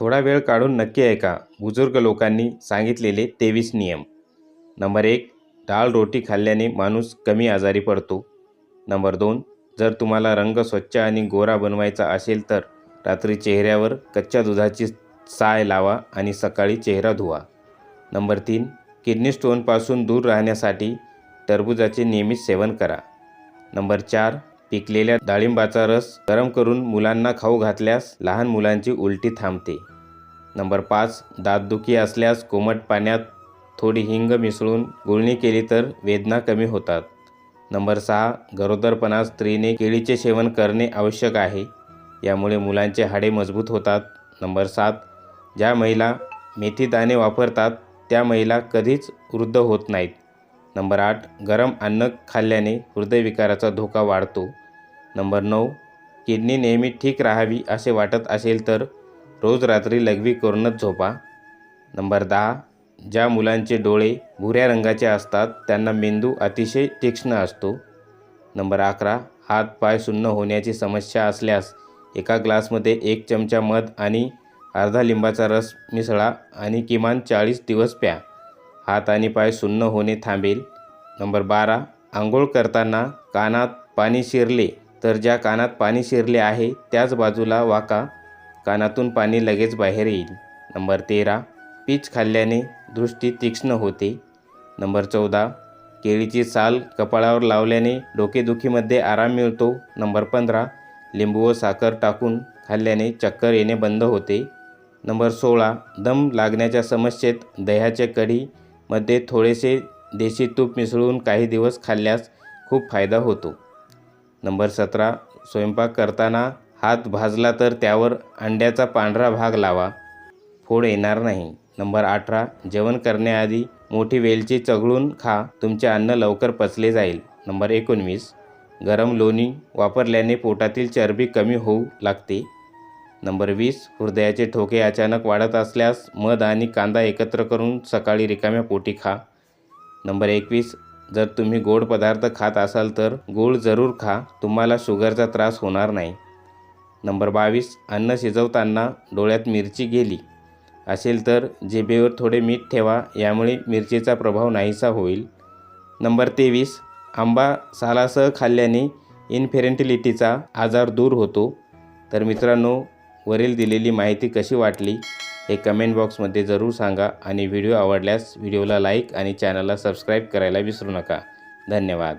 थोडा वेळ काढून नक्की ऐका. बुजुर्ग लोकांनी सांगितलेले तेवीस नियम. नंबर एक डाळ रोटी खाल्ल्याने माणूस कमी आजारी पडतो. नंबर दोन जर तुम्हाला रंग स्वच्छ आणि गोरा बनवायचा असेल तर रात्री चेहऱ्यावर कच्च्या दुधाची साय लावा आणि सकाळी चेहरा धुवा. नंबर तीन किडनी स्टोनपासून दूर राहण्यासाठी टरबूजाचे नियमित सेवन करा. नंबर चार पिकलेल्या डाळिंबाचा रस गरम करून मुलांना खाऊ घातल्यास लहान मुलांची उलटी थांबते. नंबर पाच दातदुखी असल्यास कोमट पाण्यात थोडी हिंग मिसळून गुळणी केली तर वेदना कमी होतात. नंबर सहा गरोदरपणा स्त्रीने केळीचे सेवन करणे आवश्यक आहे. यामुळे मुलांचे हाडे मजबूत होतात. नंबर सात ज्या महिला मेथीदाणे वापरतात त्या महिला कधीच वृद्ध होत नाहीत. नंबर आठ गरम अन्न खाल्ल्याने हृदयविकाराचा धोका वाढतो. नंबर नऊ किडनी नेहमी ठीक राहावी असे वाटत असेल तर रोज रात्री लघवी करूनच झोपा. नंबर दहा ज्या मुलांचे डोळे भुऱ्या रंगाचे असतात त्यांना मेंदू अतिशय तीक्ष्ण असतो. नंबर अकरा हात पाय सुन्न होण्याची समस्या असल्यास एका ग्लासमध्ये एक चमचा मध आणि अर्धा लिंबाचा रस मिसळा आणि किमान चाळीस दिवस प्या. हात आणि पाय सुन्न होणे थांबेल. नंबर बारा आंघोळ करताना कानात पाणी शिरले. तर ज्या कानात पाणी शिरले आहे त्याच बाजूला वाका. कानातून पाणी लगेच बाहेर येईल. नंबर तेरा. पीच खाल्ल्याने दृष्टी तीक्ष्ण होते. नंबर चौदा. केळीची साल कपाळावर लावल्याने डोकेदुखीमध्ये आराम मिळतो. नंबर पंधरा. लिंबू व साखर टाकून खाल्ल्याने चक्कर येणे बंद होते. नंबर सोळा. दम लागण्याच्या समस्येत दह्याच्या कढीमध्ये थोडेसे देशी तूप मिसळून काही दिवस खाल्ल्यास खूप फायदा होतो. नंबर सतरा स्वयंपाक करताना हात भाजला तर त्यावर अंड्याचा पांढरा भाग लावा. फोड येणार नाही. नंबर अठरा जेवण करण्याआधी मोठी वेलची चघळून खा. तुमचे अन्न लवकर पचले जाईल. नंबर एकोणवीस गरम लोणी वापरल्याने पोटातील चरबी कमी होऊ लागते. नंबर वीस हृदयाचे ठोके अचानक वाढत असल्यास मध आणि कांदा एकत्र करून सकाळी रिकाम्या पोटी खा. नंबर एकवीस जर तुम्ही गोड पदार्थ खात असाल तर गूळ जरूर खा तुम्हाला शुगरचा त्रास होणार नाही. नंबर बावीस अन्न शिजवताना डोळ्यात मिरची गेली. असेल तर जिभेवर थोडे मीठ ठेवा यामुळे मिरचीचा प्रभाव नाहीसा होईल. नंबर तेवीस आंबा सालासह खाल्ल्याने इन्फेरेंटिलिटीचा आजार दूर होतो. तर मित्रांनो वरील दिलेली माहिती कशी वाटली? हे कमेंट बॉक्समध्ये जरूर सांगा आणि व्हिडिओ आवडल्यास व्हिडिओला लाईक आणि चॅनलला सबस्क्राईब करायला विसरू नका. धन्यवाद.